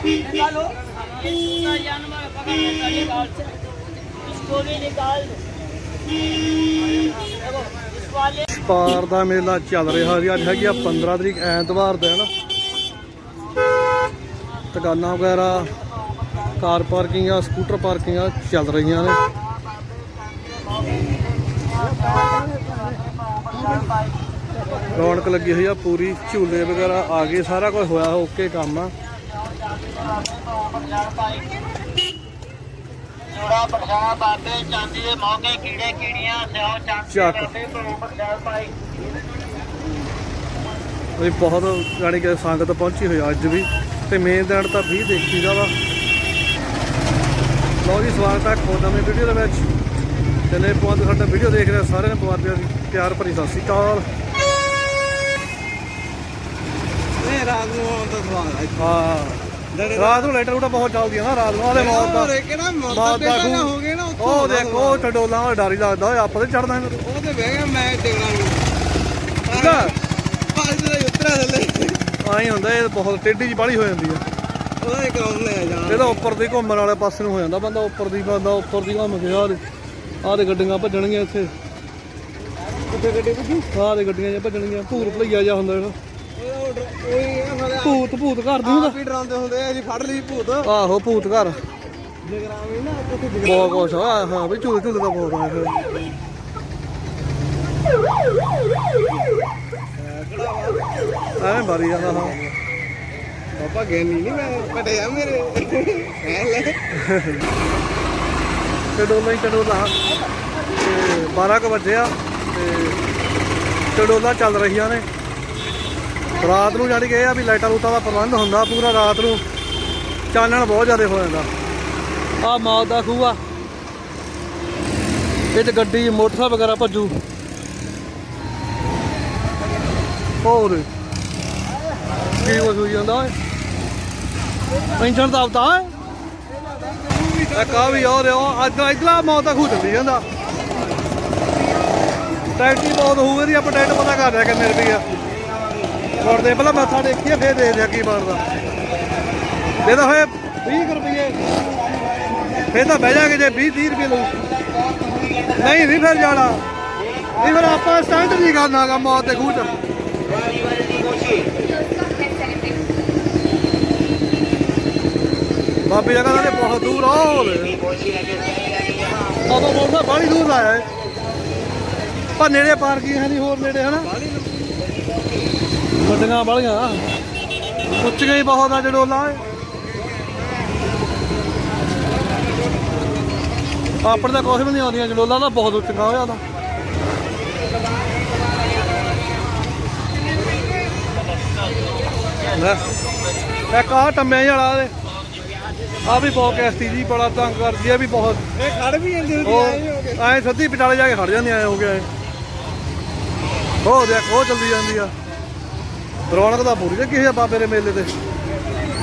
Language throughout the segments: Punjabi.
निकालो इसका जानवर पकड़ने का निकाल इसको भी निकाल दो देखो इस वाले ਪਾਰ ਦਾ ਮੇਲਾ ਚੱਲ ਰਿਹਾ ਜੀ ਅੱਜ ਹੈਗੀ ਆ 15 ਤਰੀਕ ਐਤਵਾਰ ਦਿਨ ਦੁਕਾਨਾਂ ਵਗੈਰਾ ਕਾਰ ਪਾਰਕਿੰਗਾਂ ਸਕੂਟਰ ਪਾਰਕਿੰਗਾਂ ਚੱਲ ਰਹੀਆਂ ਨੇ ਰੌਣਕ ਲੱਗੀ ਹੋਈ ਆ ਪੂਰੀ ਝੂਲੇ ਵਗੈਰਾ ਆ ਗਏ ਸਾਰਾ ਕੁਝ ਹੋਇਆ ਓਕੇ ਕੰਮ ਆ ਚੂੜਾ ਪ੍ਰਸ਼ਾਦ ਬਾਬੇ ਚਾਂਦੀ ਦੇ ਮੌਕੇ ਕੀੜੇ ਕੀੜੀਆਂ ਸਿਓ ਚਾਂਦੀ ਚੱਕ। ਕਰਦੇ ਭੋਗ ਪ੍ਰਸ਼ਾਦ ਪਾਈ ਵੀ ਬਹੁਤ ਜਾਣੀ ਕਿ ਸੰਗਤ ਪਹੁੰਚੀ ਹੋਈ ਆ ਅੱਜ ਵੀ ਤੇ ਮੇਨ ਦਿਨ ਤਾਂ ਵੀ ਦੇਖੀਦਾ ਵਾ। ਲਓ ਜੀ ਸਵਾਗਤ ਹੈ ਖੋਦ ਨਵੀਂ ਵੀਡੀਓ ਦੇ ਵਿੱਚ। ਚਲੇ ਪਹੁੰਚ ਸਾਡਾ ਵੀਡੀਓ ਦੇਖ ਰਹੇ ਸਾਰਿਆਂ ਨੂੰ ਪਵਾਰ ਦੀ ਪਿਆਰ ਭਰੀ ਸਤਿ ਸ਼੍ਰੀ ਅਕਾਲ। ਨਹੀਂ ਰਾਤ ਨੂੰ ਆਉਣ ਦਾ ਸਵਾਲ ਹੈ ਹਾਂ। ਰਾਤ ਨੂੰ ਲਾਈਟਰ ਉਟਾ ਬਹੁਤ ਚੱਲਦੀਆਂ ਨਾ ਰਾਤ ਨੂੰ ਆਲੇ ਮੌਤ ਦਾ ਹੋਰ ਮੌਤ ਮੌਤ ਦਾ। ਹੋ ਗਏ ਨਾ ਉੱਥੋਂ ਉਹ ਦੇਖੋ ਟਡੋਲਾਂ ਦਾ ਡਰ ਹੀ ਲੱਗਦਾ ਓਏ ਆਪਾਂ ਤੇ ਚੜਨਾ ਉਹ ਤੇ ਬਹਿ ਗਿਆ ਮੈਂ ਟਿਕਣਾ ਆ? ਪੰਜ ਦਾ ਉਤਰਾ ਥੱਲੇ। ਆਈ ਹੁੰਦਾ ਇਹ ਬਹੁਤ ਟੇਢੀ ਜੀ ਬਾਲੀ ਹੋ ਜਾਂਦੀ ਆ। ਉਹਦਾ ਇੱਕ ਰੌਂਡ ਲੈ ਜਾ। ਇਹਦਾ ਉੱਪਰ ਦੀ ਘੁੰਮਣ ਵਾਲੇ ਪਾਸੇ ਨੂੰ ਹੋ ਜਾਂਦਾ ਬੰਦਾ ਉੱਪਰ ਦੀ ਬੰਦਾ ਉੱਪਰ ਦੀ ਘੁੰਮ ਕੇ ਆਹ ਦੇ ਗੱਡੀਆਂ ਭੱਜਣਗੀਆਂ ਇੱਥੇ। ਕਿੱਥੇ ਗੱਡੀ ਪੁੱਜੀ ਆਹ ਦੇ ਗੱਡੀਆਂ ਭੱਜਣਗੀਆਂ ਭੂਰ ਭਲਈਆ ਜਾ ਹੁੰਦਾ ਜਿਹੜਾ ਉਹ ਭੂਤ ਭੂਤ ਘਰ ਦੀ ਆਪ ਹੀ ਡਰਾਉਂਦੇ ਹੁੰਦੇ ਆ ਜੀ ਫੜ ਲਈ ਭੂਤ। ਆਹੋ ਭੂਤ ਘਰ। ਜਗਰਾਵੀ ਨਾ ਉੱਥੇ ਬਹੁਤ ਕੁਛ ਆ। ਹਾਂ ਵੀ ਝੂਲੇ ਝੂਲੇ ਦਾ ਬਹੁਤ ਆ। ਇਹ ਐਵੇਂ ਜਾਂਦਾ ਹਾਂ। ਪਾਪਾ ਗੈਨੀ ਨਹੀਂ ਮੈਂ ਪਟਿਆ ਮੇਰੇ। ਕਹਿ ਲੈ। ਚਡੋਲਾ ਹੀ ਚਡੋਲਾ ਤੇ। 12 ਕੁ ਵਜੇ ਆ ਤੇ ਚਡੋਲਾ ਚੱਲ ਰਹੀਆਂ ਨੇ। ਰਾਤ ਨੂੰ ਜਾਣੀ ਕਿ ਇਹ ਆ ਵੀ ਲਾਈਟਾਂ ਲੂਟਾਂ ਦਾ ਪ੍ਰਬੰਧ ਹੁੰਦਾ ਪੂਰਾ ਰਾਤ ਨੂੰ ਚਾਨਣ ਬਹੁਤ ਜ਼ਿਆਦਾ ਹੋ ਜਾਂਦਾ। ਆ ਮੌਤ ਦਾ ਖੂਹ ਆ। ਇਹ ਤੇ ਗੱਡੀ ਮੋਟਰਸਾਈਕਲ ਵਗੈਰਾ ਭੱਜੂ। ਹੋਰ? ਕੀ ਕੁਛ ਹੋਈ ਜਾਂਦਾ ਪੈਨਸ਼ਨ ਦਾ ਆਉਂਦਾ ਓਏ। ਇੱਕ ਆ ਵੀ ਹੋ ਰਿਹਾ ਅੱਜ ਇਧਲਾ ਮੌਤ ਦਾ ਖੂਹ ਚੱਲੀ ਜਾਂਦਾ। ਟੈਕਸੀ ਬਹੁਤ ਹੋਊਗੀ ਦੀ ਆਪਾਂ ਟਿਕਟ ਪਤਾ ਕਰ ਰਿਹਾ ਕਿੰਨੇ ਰੁਪਏ ਆ। ਮੁੜਦੇ ਪਹਿਲਾਂ ਮੱਥਾ ਦੇਖੀਏ ਫੇਰ ਦੇਖਦੇ ਆ ਕੀ ਬਣਦਾ। ਦੇ ਤਾਂ ਹੋਏ 20 ਰੁਪਏ। ਫੇਰ ਤਾਂ ਬਹਿ ਜਾਗੇ ਜੇ 20 30 ਰੁਪਏ ਲਊ। ਨਹੀਂ ਨਹੀਂ ਫਿਰ ਜਾਣਾ। ਨਹੀਂ ਫਿਰ ਆਪਾਂ ਸਟੈਂਡ ਨਹੀਂ ਕਰਨਾਗਾ ਮੌਤ ਦੇ ਖੂਹ ਚ। ਬਾਬੇ ਜਗ੍ਹਾ ਦੇ ਬਹੁਤ ਦੂਰ ਆ ਹੋਲੇ ਬਾਬਾ ਮੋਟਾ ਬਾਹਲੀ ਦੂਰ ਲਾਇਆ ਹੈ ਪਰ ਨੇੜੇ ਪਾਰਕਿੰਗ ਹੈ ਨਹੀਂ, ਹੋਰ ਨੇੜੇ, ਹਨਾ? ਗੱਡੀਆਂ ਬਾਲੀਆਂ ਉੱਚੀਆਂ ਹੀ ਬਹੁਤ ਆ ਜਡੋਲਾ ਏ ਆਪਣੇ ਤਾਂ ਕੁਛ ਵੀ ਨਹੀਂ ਆਉਂਦੀਆਂ ਜਡੋਲਾ ਤਾਂ ਬਹੁਤ ਉੱਚੀਆਂ ਹੋਇਆ ਲੈ ਇੱਕ ਆ ਟੰਮਿਆਂ ਵਾਲਾ ਦੇ। ਆ ਵੀ ਬਹੁਤ ਕੈਸਤੀ ਜੀ ਬੜਾ ਤੰਗ ਕਰਦੀ ਆ ਵੀ ਬਹੁਤ। ਇਹ ਖੜ ਵੀ ਜਾਂਦੀ ਹੁੰਦੀ ਐ ਹੀ ਹੋ ਸੱਦੀ ਪਟਾਲੇ ਜਾ ਕੇ ਖੜ ਜਾਂਦੇ ਐ ਹੋ ਗਿਆ ਐ। ਉਹ ਦੇਖ ਉਹ ਚੱਲਦੀ ਜਾਂਦੀ ਆ। ਰੌਣਕ ਤਾਂ ਪੂਰੀ ਲੱਗੀ ਹੋਈ ਆ ਬਾਬੇ ਦੇ ਮੇਲੇ ਤੇ।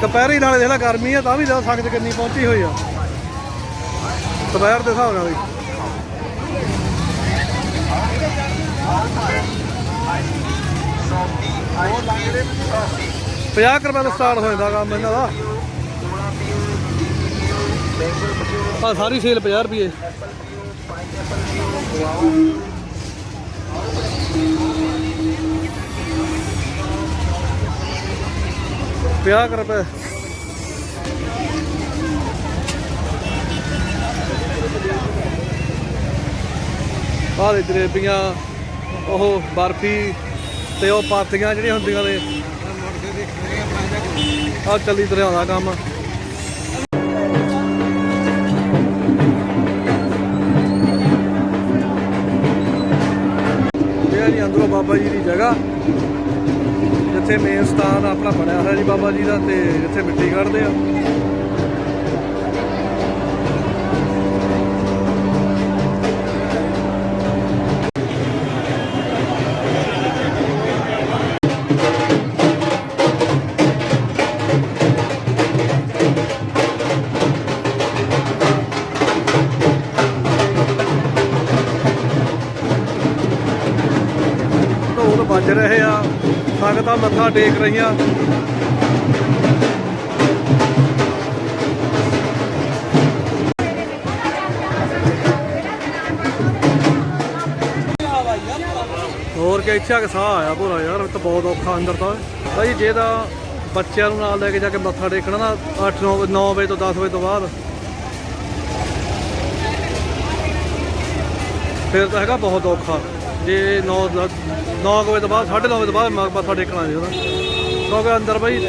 ਦੁਪਹਿਰੇ ਨਾਲੇ ਦੇਖ ਲੈ ਗਰਮੀ ਆ, ਤਾਂ ਵੀ ਜ਼ਿਆਦਾ ਸੰਗਤ ਕਿੰਨੀ ਪਹੁੰਚੀ ਹੋਈ ਆ। ਦੁਪਹਿਰ ਦੇ ਹਿਸਾਬ ਨਾਲ ਵੀ। ਪੰਜਾਹ ਕੁ ਰੁਪਏ ਦਾ ਸਟਾਰਟ ਹੋ ਜਾਂਦਾ ਕੰਮ ਇਹਨਾਂ ਦਾ। ਆ ਸਾਰੀ ਸੇਲ 50 ਰੁਪਏ। ਪੰਜਾਹ ਕੁ ਰੁਪਏ। ਆਹ ਦੇ ਜਲੇਬੀਆਂ, ਉਹ ਬਰਫੀ ਤੇ ਉਹ ਪਾਤੀਆਂ ਜਿਹੜੀਆਂ ਹੁੰਦੀਆਂ ਨੇ। ਮੁੜਦੇ ਆ ਚੱਲੀ ਤੁਰਿਆ ਦਾ ਕੰਮ। ਇਹ ਆ ਜੀ ਅੰਦਰੋਂ ਬਾਬਾ ਜੀ ਦੀ ਜਗ੍ਹਾ। ਜਿੱਥੇ ਮੇਨ ਸਥਾਨ ਆਪਣਾ ਬਣਿਆ ਹੋਇਆ ਜੀ ਬਾਬਾ ਜੀ ਦਾ ਤੇ ਜਿੱਥੇ ਮਿੱਟੀ ਕੱਢਦੇ ਆ। ਸੰਗਤਾਂ ਮੱਥਾ ਟੇਕ ਰਹੀਆਂ ਹੋਰ ਕਿ ਇੱਥੇ ਆ ਸਾਹ ਆਇਆ ਭੋਰਾ ਯਾਰ ਤਾਂ ਬਹੁਤ ਔਖਾ ਅੰਦਰ ਤਾਂ। ਭਾਈ, ਜੇ ਤਾਂ ਬੱਚਿਆਂ ਨੂੰ ਨਾਲ ਲੈ ਕੇ ਜਾ ਕੇ ਮੱਥਾ ਟੇਕਣਾ ਨਾ 8 9 9 ਵਜੇ ਤੋਂ 10 ਵਜੇ ਤੋਂ ਬਾਅਦ। ਫਿਰ ਤਾਂ ਹੈਗਾ ਬਹੁਤ ਔਖਾ। ਜੇ 9 9 ਵਜੇ ਤੋਂ ਬਾਅਦ 9:30 ਵਜੇ ਤੋਂ ਬਾਅਦ ਮੱਥਾ ਟੇਕਣਾ ਜੀ ਉਹਦਾ। ਕਿਉਂਕਿ ਅੰਦਰ ਬਈ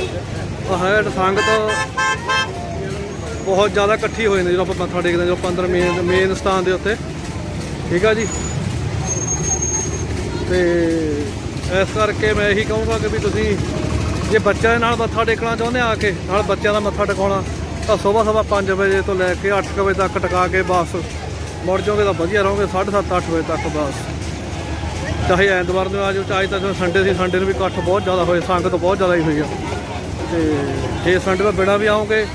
ਹੈ ਸੰਗਤ ਬਹੁਤ ਜ਼ਿਆਦਾ ਇਕੱਠੀ ਹੋ ਜਾਂਦੀ ਜਦੋਂ ਆਪਾਂ ਮੱਥਾ ਟੇਕਦੇ ਹਾਂ, ਜਦੋਂ ਆਪਾਂ ਅੰਦਰ ਮੇਨ ਮੇਨ ਸਥਾਨ ਦੇ ਉੱਤੇ। ਠੀਕ ਆ ਜੀ? ਤੇ ਇਸ ਕਰਕੇ ਮੈਂ ਇਹੀ ਕਹੂੰਗਾ ਕਿ ਵੀ ਤੁਸੀਂ ਜੇ ਬੱਚਿਆਂ ਦੇ ਨਾਲ ਮੱਥਾ ਟੇਕਣਾ ਚਾਹੁੰਦੇ ਆ ਕੇ ਨਾਲ ਬੱਚਿਆਂ ਦਾ ਮੱਥਾ ਟਿਕਾਉਣਾ ਤਾਂ ਸਵੇਰ ਸਵੇਰ 5 ਵਜੇ ਤੋਂ ਲੈ ਕੇ 8 ਵਜੇ ਤੱਕ ਟਿਕਾ ਕੇ ਬਸ। ਮੁੜ ਜਾਓਗੇ ਤਾਂ ਵਧੀਆ ਰਹੋਗੇ 7:30 8 ਵਜੇ ਤੱਕ ਬਸ। ਚਾਹੇ ਐਤਵਾਰ ਨੂੰ ਆ ਜਾਓ ਚਾਹੇ ਤਾਂ ਸੰਡੇ ਸੀ ਸੰਡੇ ਨੂੰ ਵੀ ਇਕੱਠ ਬਹੁਤ ਜ਼ਿਆਦਾ ਹੋਏ, ਸੰਗਤ ਬਹੁਤ ਜ਼ਿਆਦਾ ਹੀ ਹੋਈ ਆ। ਤੇ ਜੇ ਸੰਡੇ ਤੋਂ ਬਿਨਾਂ ਵੀ ਆਉਂਗੇ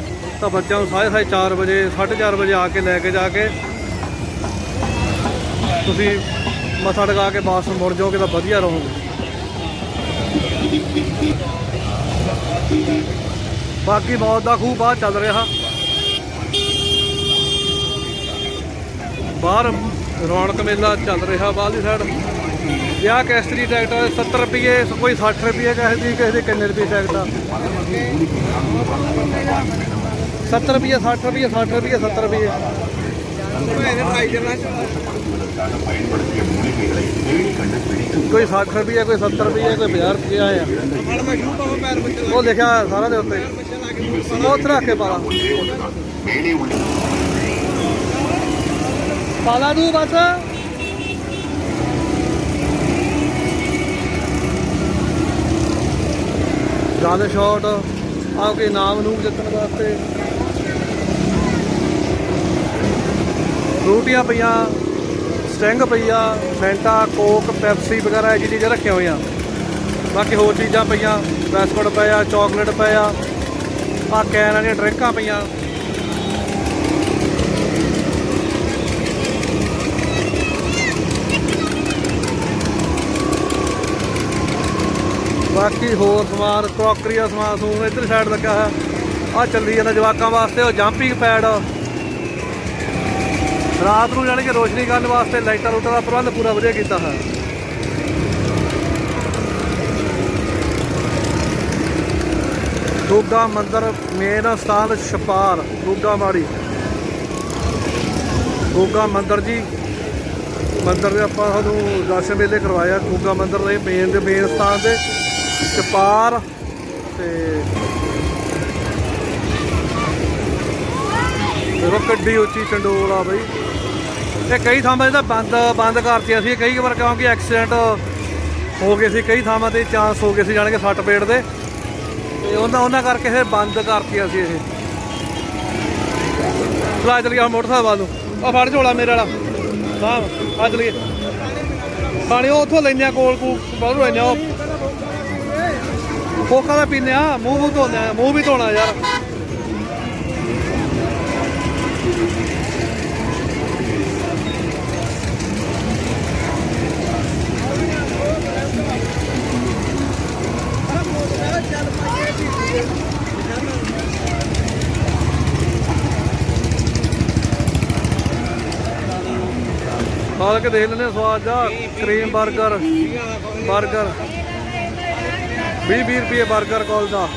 ਤਾਂ ਬੱਚਿਆਂ ਨੂੰ ਸਾਢੇ ਸਾਢੇ 4 ਵਜੇ 4:30 ਵਜੇ ਆ ਕੇ, ਲੈ ਕੇ ਜਾ ਕੇ ਤੁਸੀਂ ਮੱਥਾ ਟਿਕਾ ਕੇ ਵਾਪਸ ਮੁੜ ਜਾਓਗੇ ਤਾਂ ਵਧੀਆ ਰਹੋਗੇ। ਬਾਕੀ ਮੌਤ ਦਾ ਖੂਹ ਬਾਹਰ ਚੱਲ ਰਿਹਾ। ਬਾਹਰ ਰੌਣਕ ਮੇਲਾ ਚੱਲ ਰਿਹਾ ਬਾਹਰਲੀ ਸਾਈਡ ਵਿਆਹ ਕੈਸਟਰੀ ਟਰੈਕਟਰ 70 ਰੁਪਏ ਕੋਈ 60 ਰੁਪਏ ਕਿਸੇ ਦੀ, ਕਿਸੇ ਦੇ ਕਿੰਨੇ ਰੁਪਏ ਟਰੈਕਟਰ ਆ। 70 ਰੁਪਏ 60 ਰੁਪਏ 60 ਰੁਪਏ 70 ਰੁਪਏ ਕੋਈ 60 ਰੁਪਏ ਕੋਈ 70 ਰੁਪਏ ਕੋਈ 50 ਰੁਪਏ ਆ। ਉਹ ਲਿਖਿਆ ਹੋਇਆ ਸਾਰਾ ਦੇ ਉੱਤੇ। ਉਹ ਉੱਥੇ ਰੱਖ ਕੇ ਪਾਲਾ। ਪਾਲਾ ਨੂੰ ਬਸ। ਗਨ ਸ਼ਾਟ ਆ ਕੇ ਨਾਮ ਨੂੰ ਜਿੱਤਣ ਵਾਸਤੇ। ਰੋਟੀਆਂ ਪਈਆਂ, ਸਟਿੰਗ ਪਈਆ, ਫੈਂਟਾ, ਕੋਕ, ਪੈਪਸੀ ਵਗੈਰਾ ਇਹ ਚੀਜ਼ਾਂ ਰੱਖੀਆਂ ਹੋਈਆਂ। ਬਾਕੀ ਹੋਰ ਚੀਜ਼ਾਂ ਪਈਆਂ, ਬਿਸਕੁਟ ਪਿਆ, ਚਾਕਲੇਟ ਪਿਆ। ਆ ਕੈਨਾਂ ਦੀਆਂ ਡਰਿੰਕਾਂ ਪਈਆਂ। ਬਾਕੀ ਹੋਰ ਸਮਾਨ, ਕਰੋਕਰੀ ਦਾ ਸਮਾਨ ਸਮੂਨ ਇੱਧਰ ਸਾਈਡ ਲੱਗਾ ਹੈ ਆ ਚੱਲੀ ਜਾਂਦਾ ਜਵਾਕਾਂ ਵਾਸਤੇ, ਉਹ ਜੰਪਿੰਗ ਪੈਡ ਰਾਤ ਨੂੰ ਜਾਣੀ ਕਿ ਰੋਸ਼ਨੀ ਕਰਨ ਵਾਸਤੇ ਲਾਈਟਾਂ ਲੂਟਾਂ ਦਾ ਪ੍ਰਬੰਧ ਪੂਰਾ ਵਧੀਆ ਕੀਤਾ ਹੈ ਗੋਗਾ ਮੰਦਰ, ਮੇਨ ਸਥਾਨ ਛਪਾਰ ਗੋਗਾ ਮਾੜੀ। ਗੋਗਾ ਮੰਦਰ ਜੀ, ਮੰਦਰ ਦੇ ਆਪਾਂ ਤੁਹਾਨੂੰ ਦਰਸ਼ਨ ਮੇਲੇ ਕਰਵਾਇਆ ਗੋਗਾ ਮੰਦਰ ਦੇ ਮੇਨ ਦੇ ਮੇਨ ਸਥਾਨ ਦੇ ਚਪਾਰ ਤੇ ਦੇਖੋ ਕਿੱਡੀ ਉੱਚੀ ਚੰਡੋਲ ਆ ਬਈ। ਇਹ ਕਈ ਥਾਵਾਂ 'ਤੇ ਤਾਂ ਬੰਦ ਬੰਦ ਕਰਤੀਆਂ ਸੀ ਕਈ ਵਾਰ ਕਿਉਂਕਿ ਐਕਸੀਡੈਂਟ ਹੋ ਗਏ ਸੀ, ਕਈ ਥਾਵਾਂ ਤੇ ਚਾਂਸ ਹੋ ਗਏ ਸੀ ਜਾਣ ਕੇ ਸੱਟ ਪੇਟ ਦੇ। ਤੇ ਉਹਨਾਂ ਉਹਨਾਂ ਕਰਕੇ ਫਿਰ ਬੰਦ ਕਰਤੀਆਂ ਸੀ ਇਹ। ਚਲਾ ਚਲ ਗਿਆ ਮੋਟਰਸਾਈਕਲ ਵੱਲ ਨੂੰ। ਆ ਫੜ ਝੋਲਾ ਮੇਰੇ ਵਾਲਾ। ਹਾਂ ਆ ਚਲੀਏ। ਪਾਣੀ ਉਹ ਉੱਥੋਂ ਲੈਂਦੇ ਆ ਕੋਲ ਕੂ ਬਾਹਰੋਂ ਲੈਂਦੇ ਆ ਉਹ। ਕੋਕਾ ਦਾ ਪੀਨੇ ਆ ਮੂੰਹ ਮੂੰਹ ਆ ਮੂੰਹ ਵੀ ਧੋਣਾ ਯਾਰ। ਖਾ ਕੇ ਦੇਖ ਲੈਂਦੇ ਹਾਂ ਸਵਾਦ ਦਾ ਕਰੀਮ 버ਗਰ 버ਗਰ 20 20 ਰੁਪਏ 버ਗਰ ਕੋਲ ਦਾ।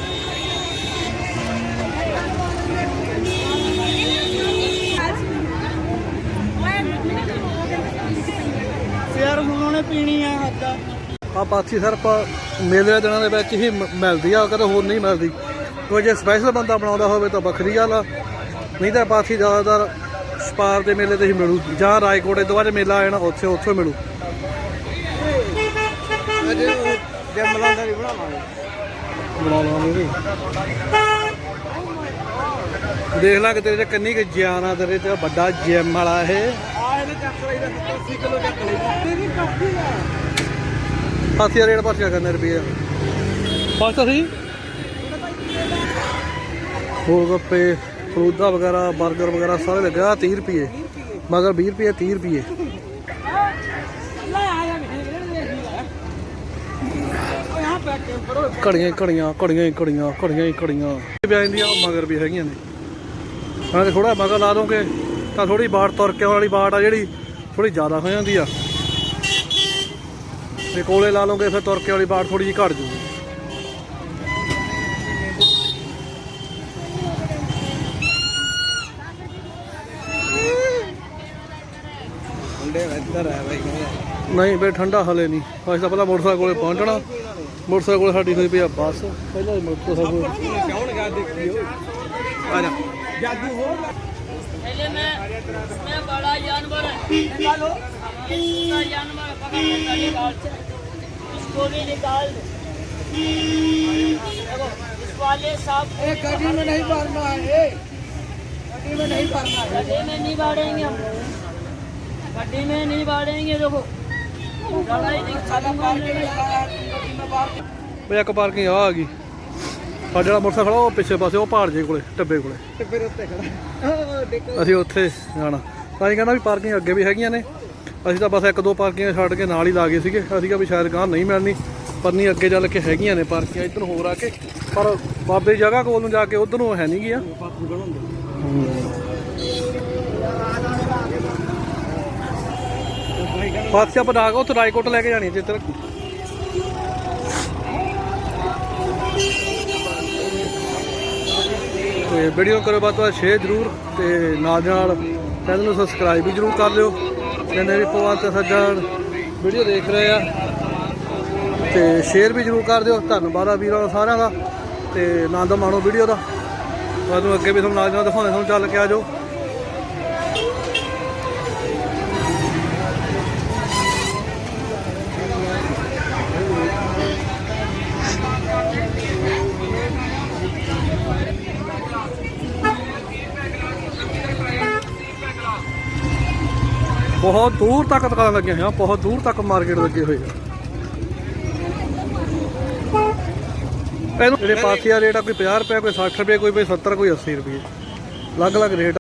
ਯਾਰ ਹੁਣ ਉਹਨੇ ਪੀਣੀ ਆ ਹੱਦਾ ਆ। ਪਾਥੀ ਸਰਪ ਮੇਲੇ ਦੇ ਦਿਨਾਂ ਦੇ ਵਿੱਚ ਹੀ ਮਿਲਦੀ ਆ ਕਦੇ ਹੋਰ ਨਹੀਂ ਮਿਲਦੀ। ਕੋਈ ਜੇ ਸਪੈਸ਼ਲ ਬੰਦਾ ਬਣਾਉਂਦਾ ਹੋਵੇ ਤਾਂ ਵੱਖਰੀ ਗੱਲ ਆ। ਨਹੀਂ ਤਾਂ ਪਾਥੀ ਜ਼ਿਆਦਾਤਰ ਸਪਾਰ ਦੇ ਮੇਲੇ ਤੇ ਹੀ ਮਿਲੂ ਜਾਂ ਰਾਏਕੋਟ ਤੋਂ ਬਾਅਦ ਮੇਲਾ ਆ ਜਾਣਾ ਉੱਥੇ ਉੱਥੇ ਮਿਲੂ। ਬਣਾਵਾਂਗੇ। ਬਣਾ ਲਵਾਂਗੇ। ਦੇਖ ਲੈ ਕਿ ਤੇਰੇ ਚ ਕਿੰਨੀ ਕੁ ਆ ਤੇਰੇ ਤੇ ਵੱਡਾ ਜਿਮ ਵਾਲਾ ਇਹ। ਆ ਇਹਨੇ ਚੱਕ ਲਈ ਦਾ 80 ਕਿਲੋ ਚੱਕ ਲਈ। ਤੇਰੀ ਕਾਫੀ ਆ। ਪਾਥੀ ਦਾ ਰੇਟ ਪਾਥੀ ਕਰਨੇ ਰੁਪਏ ਬਸ ਤਾਂ ਸਹੀ ਹੋਰ ਗੱਪੇ ਫਰੂਦਾ ਵਗੈਰਾ 버ਗਰ ਵਗੈਰਾ ਸਾਰੇ ਲੱਗਾ 30 ਰੁਪਏ ਮਗਰ 20 ਰੁਪਏ 30 ਰੁਪਏ ਘੜੀਆਂ ਹੀ ਘੜੀਆਂ ਘੜੀਆਂ ਹੀ ਘੜੀਆਂ ਘੜੀਆਂ ਹੀ ਘੜੀਆਂ। ਵੀ ਆ ਜਾਂਦੀਆਂ ਉਹ ਮਗਰ ਵੀ ਹੈਗੀਆਂ ਨੇ। ਹਾਂ ਤੇ ਥੋੜਾ ਮਗਰ ਲਾ ਦੋਗੇ ਤਾਂ ਥੋੜੀ ਬਾੜ ਤੁਰ ਕੇ ਆਉਣ ਵਾਲੀ ਬਾੜ ਆ ਜਿਹੜੀ ਥੋੜੀ ਜ਼ਿਆਦਾ ਹੋ ਜਾਂਦੀ ਆ। ਤੇ ਕੋਲੇ ਲਾ ਲਓਗੇ ਫਿਰ ਤੁਰਕੇ ਵਾਲੀ ਬਾੜ ਥੋੜੀ ਜਿਹੀ ਘਟ ਜੂਗੀ। ਨਹੀਂ ਬੇ ਠੰਡਾ ਹਲੇ ਨਹੀਂ। ਅਸੀਂ ਤਾਂ ਪਹਿਲਾਂ ਮੋਟਰਸਾਈਕਲ ਕੋਲੇ ਪਹੁੰਚਣਾ। ਮੋਟਰਸਾਈਕਲ ਕੋਲ ਸਾਡੀ ਹੋਈ ਪਈ ਆ ਬੱਸ ਪਹਿਲਾਂ ਹੀ ਮੋਟਰਸਾਈਕਲ ਕੌਣ ਗਾ ਦੇਖੀਓ ਆ ਜਾ ਜਾਦੂ ਹੋ पहले मैं मैं बड़ा जानवर है निकालो इसका जानवर पकड़ के तो निकाल इसको भी निकाल दे देखो इस वाले साहब को भी गड्डी में नहीं भरना है गड्डी में नहीं भरना है गड्ढे में नहीं बाढ़ेंगे हम गड्ढे में नहीं बाढ़ेंगे देखो लड़ाई नहीं ਉਹ ਇੱਕ ਪਾਰਕਿੰਗ ਆ ਆ ਗਈ। ਸਾਡੇ ਜਿਹੜਾ ਮੋਟਰਸਾਈਕਲ ਖੜਾ ਉਹ ਪਿੱਛੇ ਪਾਸੇ ਉਹ ਪਹਾੜ ਜੇ ਕੋਲੇ ਟੱਬੇ ਕੋਲੇ। ਟੱਬੇ ਦੇ ਖੜਾ। ਅਸੀਂ ਉੱਥੇ ਜਾਣਾ। ਤਾਂ ਹੀ ਕਹਿੰਦਾ ਵੀ ਪਾਰਕਿੰਗ ਅੱਗੇ ਵੀ ਹੈਗੀਆਂ ਨੇ। ਅਸੀਂ ਤਾਂ ਬਸ ਇੱਕ ਦੋ ਪਾਰਕਿੰਗ ਛੱਡ ਕੇ ਨਾਲ ਹੀ ਲਾ ਗਏ ਸੀਗੇ। ਅਸੀਂ ਕਿਹਾ ਵੀ ਸ਼ਾਇਦ ਗਾਂ ਨਹੀਂ ਮਿਲਣੀ ਪਰ ਅੱਗੇ ਚੱਲ ਕੇ ਹੈਗੀਆਂ ਨੇ ਪਾਰਕਿੰਗ ਇੱਧਰ ਹੋਰ ਆ ਕੇ। ਪਰ ਬਾਬੇ ਦੀ ਜਗ੍ਹਾ ਕੋਲ ਨੂੰ ਜਾ ਕੇ ਉਧਰ ਨੂੰ ਹੈ ਨਹੀਂ ਗਿਆ। ਪਾਸੇ ਪਟਾਕ ਉੱਥੇ ਰਾਏਕੋਟ ਲੈ ਕੇ ਜਾਣੀ ਜਿੱਥੇ ਰੱਖੀ ਤੇ ਵੀਡੀਓ ਕਰੋ ਬਾਅਦ ਤੋਂ ਸ਼ੇਅਰ ਜ਼ਰੂਰ ਤੇ ਨਾਲ ਦੀ ਨਾਲ ਚੈਨਲ ਨੂੰ ਸਬਸਕ੍ਰਾਈਬ ਵੀ ਜ਼ਰੂਰ ਕਰ ਲਿਓ। ਜਿੰਨੇ ਵੀ ਪਵਾਂ ਸੱਜਣ ਵੀਡੀਓ ਦੇਖ ਰਹੇ ਆ। ਤੇ ਸ਼ੇਅਰ ਵੀ ਜ਼ਰੂਰ ਕਰ ਦਿਓ। ਧੰਨਵਾਦ ਆ ਵੀਰਾਂ ਦਾ, ਸਾਰਿਆਂ ਦਾ। ਤੇ ਆਨੰਦ ਮਾਣੋ ਵੀਡੀਓ ਦਾ। ਤੁਹਾਨੂੰ ਅੱਗੇ ਵੀ ਤੁਹਾਨੂੰ ਨਾਲ ਦੀ ਨਾਲ ਦਿਖਾਉਂਦੇ ਤੁਹਾਨੂੰ ਚੱਲ ਕੇ ਆ ਬਹੁਤ ਦੂਰ ਤੱਕ ਦੁਕਾਨਾਂ ਲੱਗੀਆਂ ਹੋਈਆਂ, ਬਹੁਤ ਦੂਰ ਤੱਕ ਮਾਰਕੀਟ ਲੱਗੇ ਹੋਏ ਆ। ਇਹਨੂੰ ਜਿਹੜੇ ਪਾਸੀਆ ਰੇਟ ਆ, ਕੋਈ 50 ਰੁਪਏ, ਕੋਈ 60 ਰੁਪਏ, ਕੋਈ 70 ਕੋਈ 80 ਰੁਪਏ। ਅਲੱਗ-ਅਲੱਗ ਰੇਟ